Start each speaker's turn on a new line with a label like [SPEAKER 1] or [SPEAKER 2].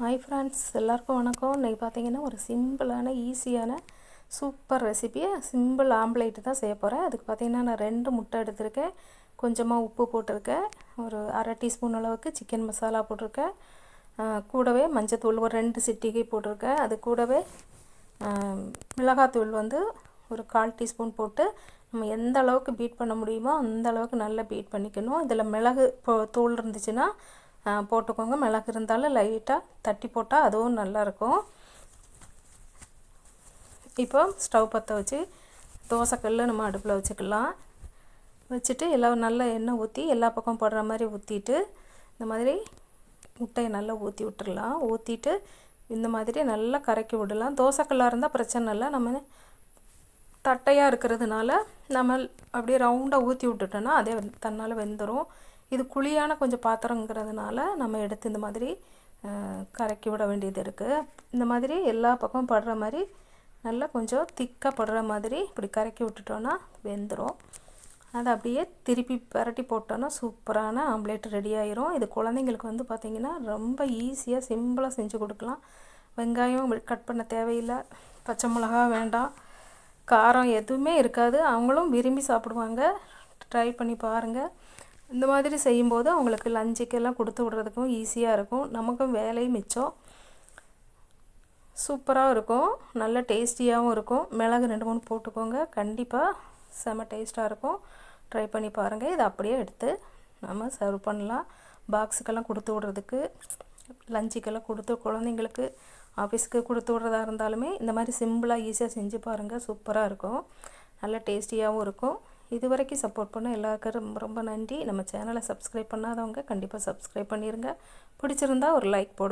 [SPEAKER 1] Hi friends எல்லாருக்கும் வணக்கம். இன்றைக்கி பார்த்தீங்கன்னா ஒரு சிம்பிளான ஈஸியான சூப்பர் ரெசிபியை சிம்பிள் ஆம்லேட்டு தான் செய்ய போகிறேன் அதுக்கு பார்த்தீங்கன்னா நான் ரெண்டு முட்டை எடுத்திருக்கேன். கொஞ்சமாக உப்பு போட்டிருக்கேன். ஒரு அரை டீஸ்பூன் அளவுக்கு சிக்கன் மசாலா போட்டிருக்கேன். கூடவே மஞ்சத்தூள் ஒரு ரெண்டு சிட்டிகை போட்டிருக்கேன். அது கூடவே மிளகாத்தூள் வந்து ஒரு கால் டீஸ்பூன் போட்டு நம்ம எந்த அளவுக்கு பீட் பண்ண முடியுமோ அந்த அளவுக்கு நல்லா பீட் பண்ணிக்கணும். இதில் மிளகு இப்போ தூள் இருந்துச்சுன்னா போட்டுக்கோங்க. மிளகு இருந்தாலும் லைட்டாக தட்டி போட்டால் அதுவும் நல்லாயிருக்கும். இப்போ ஸ்டவ் பற்ற வச்சு தோசைக்கல் நம்ம அடுப்பில் வச்சுக்கலாம். வச்சுட்டு எல்லாம் நல்லா எண்ணெய் ஊற்றி எல்லா பக்கம் போடுற மாதிரி ஊற்றிட்டு இந்த மாதிரி முட்டையை நல்லா ஊற்றி விட்டுடலாம் ஊற்றிட்டு இந்த மாதிரி நல்லா கரைக்கி விடலாம். தோசைக்கல்லாக இருந்தால் பிரச்சனை இல்லை. நம்ம தட்டையாக இருக்கிறதுனால நம்ம அப்படியே ரவுண்டாக ஊற்றி விட்டுட்டோன்னா அதே தன்னால் வெந்துடும் இது குழியான கொஞ்சம் பாத்திரங்கிறதுனால நம்ம எடுத்து இந்த மாதிரி கரைக்கி விட வேண்டியது இருக்குது இந்த மாதிரி எல்லா பக்கமும் படுற மாதிரி நல்லா கொஞ்சம் திக்காக படுற மாதிரி இப்படி கரைக்கி விட்டுட்டோன்னா வெந்துடும் அதை அப்படியே திருப்பி பரட்டி போட்டோன்னா சூப்பரான ஆம்லேட் ரெடி ஆயிரும். இது குழந்தைங்களுக்கு வந்து பார்த்திங்கன்னா ரொம்ப ஈஸியாக சிம்பிளாக செஞ்சு கொடுக்கலாம். வெங்காயம் கட் பண்ண தேவையில்லை. பச்சை மிளகா வேண்டாம். காரம் எதுவுமே இருக்காது. அவங்களும் விரும்பி சாப்பிடுவாங்க. ட்ரை பண்ணி பாருங்கள் இந்த மாதிரி செய்யும்போது அவங்களுக்கு லஞ்சுக்கெல்லாம் கொடுத்து விட்றதுக்கும் ஈஸியாக இருக்கும். நமக்கும் வேலையும் மிச்சம். சூப்பராக இருக்கும். நல்ல டேஸ்டியாகவும் இருக்கும். மிளகு ரெண்டு மூணு போட்டுக்கோங்க. கண்டிப்பாக செம டேஸ்ட்டாக இருக்கும். ட்ரை பண்ணி பாருங்கள் இதை அப்படியே எடுத்து நம்ம சர்வ் பண்ணலாம். பாக்ஸுக்கெல்லாம் கொடுத்து விட்றதுக்கு லஞ்சுக்கெல்லாம் கொடுத்து குழந்தைங்களுக்கு ஆஃபீஸ்க்கு கொடுத்து விட்றதா இருந்தாலுமே இந்த மாதிரி சிம்பிளாக ஈஸியாக செஞ்சு பாருங்கள் சூப்பராக இருக்கும். நல்ல டேஸ்டியாகவும் இருக்கும். இது வரைக்கும் சப்போர்ட் பண்ண எல்லாருக்கும் ரொம்ப ரொம்ப நன்றி. நம்ம சேனலை சப்ஸ்கிரைப் பண்ணாதவங்க கண்டிப்பாக சப்ஸ்கிரைப் பண்ணிடுங்க பிடிச்சிருந்தா ஒரு லைக் போடுங்க